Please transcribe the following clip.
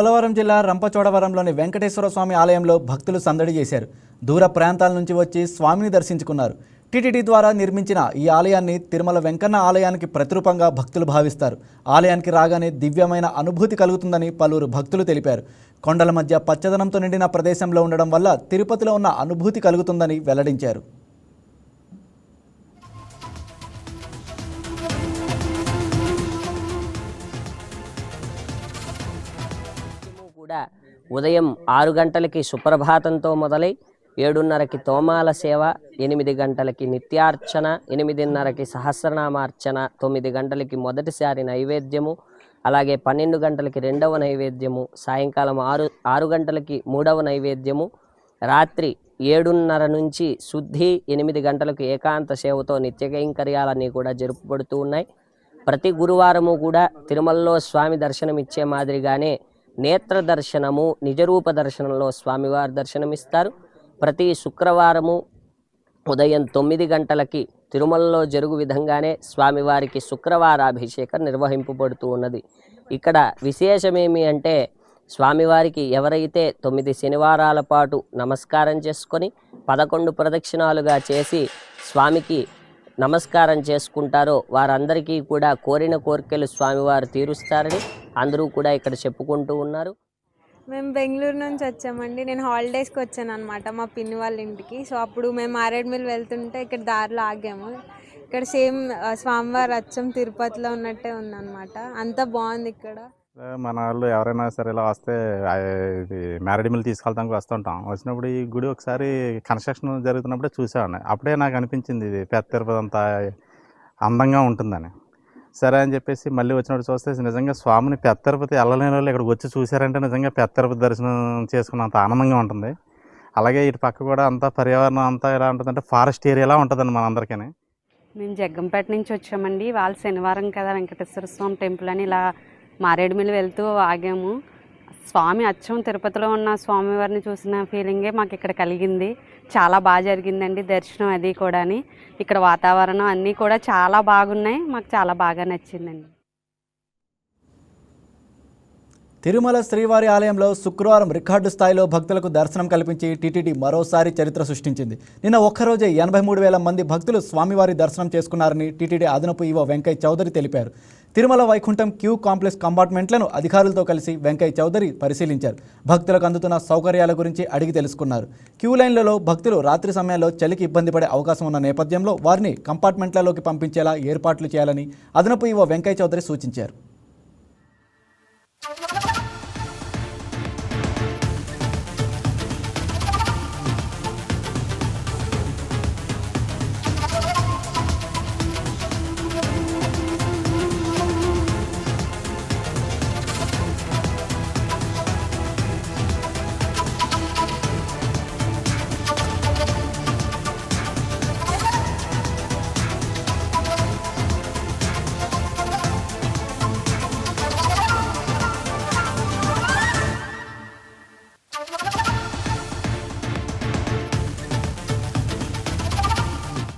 పోలవరం జిల్లా రంపచోడవరంలోని వెంకటేశ్వర స్వామి ఆలయంలో భక్తులు సందడి చేశారు. దూర ప్రాంతాల నుంచి వచ్చి స్వామిని దర్శించుకున్నారు. టీటీడీ ద్వారా నిర్మించిన ఈ ఆలయాన్ని తిరుమల వెంకన్న ఆలయానికి ప్రతిరూపంగా భక్తులు భావిస్తారు. ఆలయానికి రాగానే దివ్యమైన అనుభూతి కలుగుతుందని పలువురు భక్తులు తెలిపారు. కొండల మధ్య పచ్చదనంతో నిండిన ప్రదేశంలో ఉండడం వల్ల తిరుపతిలో ఉన్న అనుభూతి కలుగుతుందని వెల్లడించారు. ఉదయం ఆరు గంటలకి సుప్రభాతంతో మొదలై ఏడున్నరకి తోమాల సేవ ఎనిమిది గంటలకి నిత్యార్చన ఎనిమిదిన్నరకి సహస్రనామార్చన తొమ్మిది గంటలకి మొదటిసారి నైవేద్యము అలాగే పన్నెండు గంటలకి రెండవ నైవేద్యము సాయంకాలం ఆరు ఆరు గంటలకి మూడవ నైవేద్యము రాత్రి ఏడున్నర నుంచి శుద్ధి ఎనిమిది గంటలకు ఏకాంత సేవతో నిత్య కైంకర్యాలన్నీ కూడా జరుపుబడుతూ ఉన్నాయి. ప్రతి గురువారము కూడా తిరుమలలో స్వామి దర్శనం ఇచ్చే మాదిరిగానే నేత్ర దర్శనము నిజరూప దర్శనంలో స్వామివారి దర్శనమిస్తారు. ప్రతి శుక్రవారము ఉదయం తొమ్మిది గంటలకి తిరుమలలో జరుగు విధంగానే స్వామివారికి శుక్రవారాభిషేకం నిర్వహింపబడుతూ ఉన్నది. ఇక్కడ విశేషమేమి అంటే స్వామివారికి ఎవరైతే తొమ్మిది శనివారాల పాటు నమస్కారం చేసుకొని పదకొండు ప్రదక్షిణాలుగా చేసి స్వామికి నమస్కారం చేసుకుంటారో వారందరికీ కూడా కోరిన కోరికలు స్వామివారు తీరుస్తారని అందరూ కూడా ఇక్కడ చెప్పుకుంటూ ఉన్నారు. మేము బెంగళూరు నుంచి వచ్చామండి. నేను హాలిడేస్కి వచ్చాను అనమాట మా పిన్ని వాళ్ళ ఇంటికి. సో అప్పుడు మేము మారేడుమిల్ వెళ్తుంటే ఇక్కడ దారిలో ఆగాము. ఇక్కడ సేమ్ స్వామివారి అచ్చం తిరుపతిలో ఉన్నట్టే ఉందన్నమాట. అంతా బాగుంది ఇక్కడ. మన వాళ్ళు ఎవరైనా సరే ఇలా వస్తే ఇది ఇది మ్యారేడిమిల్ తీసుకెళ్తానికి వస్తుంటాం. వచ్చినప్పుడు ఈ గుడి ఒకసారి కన్స్ట్రక్షన్ జరుగుతున్నప్పుడే చూసాను అప్పుడే నాకు అనిపించింది ఇది పెద్ద తిరుపతి అంతా అందంగా ఉంటుందని. సరే అని చెప్పేసి మళ్ళీ వచ్చినప్పుడు చూస్తే నిజంగా స్వామిని పెద్ద తిరుపతి వెళ్ళలేని వాళ్ళు ఇక్కడికి వచ్చి చూసారంటే నిజంగా పెద్ద తిరుపతి దర్శనం చేసుకున్నంత ఆనందంగా ఉంటుంది. అలాగే ఇటు పక్క కూడా అంతా పర్యావరణం అంతా ఎలా ఉంటుందంటే ఫారెస్ట్ ఏరియాలా ఉంటుందండి మనందరికీ మేము జగ్గంపేట నుంచి వచ్చామండి. వాళ్ళు శనివారం కదా వెంకటేశ్వర స్వామి టెంపుల్ అని ఇలా మారేడుమిల్లి వెళ్తూ ఆగాము. స్వామి అచ్చం తిరుపతిలో ఉన్న స్వామివారిని చూసిన ఫీలింగే మాకు ఇక్కడ కలిగింది. చాలా బాగా జరిగిందండి దర్శనం అది కూడాని. ఇక్కడ వాతావరణం అన్నీ కూడా చాలా బాగున్నాయి. మాకు చాలా బాగా నచ్చిందండి. తిరుమల శ్రీవారి ఆలయంలో శుక్రవారం రికార్డు స్థాయిలో భక్తులకు దర్శనం కల్పించి టీటీడీ మరోసారి చరిత్ర సృష్టించింది. నిన్న ఒక్కరోజే ఎనభై మూడు వేల మంది భక్తులు స్వామివారి దర్శనం చేసుకున్నారని టీటీడీ అదనపు ఈవో వెంకయ్య చౌదరి తెలిపారు. తిరుమల వైకుంఠం క్యూ కాంప్లెక్స్ కంపార్ట్మెంట్లను అధికారులతో కలిసి వెంకయ్య చౌదరి పరిశీలించారు. భక్తులకు అందుతున్న సౌకర్యాల గురించి అడిగి తెలుసుకున్నారు. క్యూ లైన్లలో భక్తులు రాత్రి సమయంలో చలికి ఇబ్బంది పడే అవకాశం ఉన్న నేపథ్యంలో వారిని కంపార్ట్మెంట్లలోకి పంపించేలా ఏర్పాట్లు చేయాలని అదనపు ఇవో వెంకయ్య చౌదరి సూచించారు.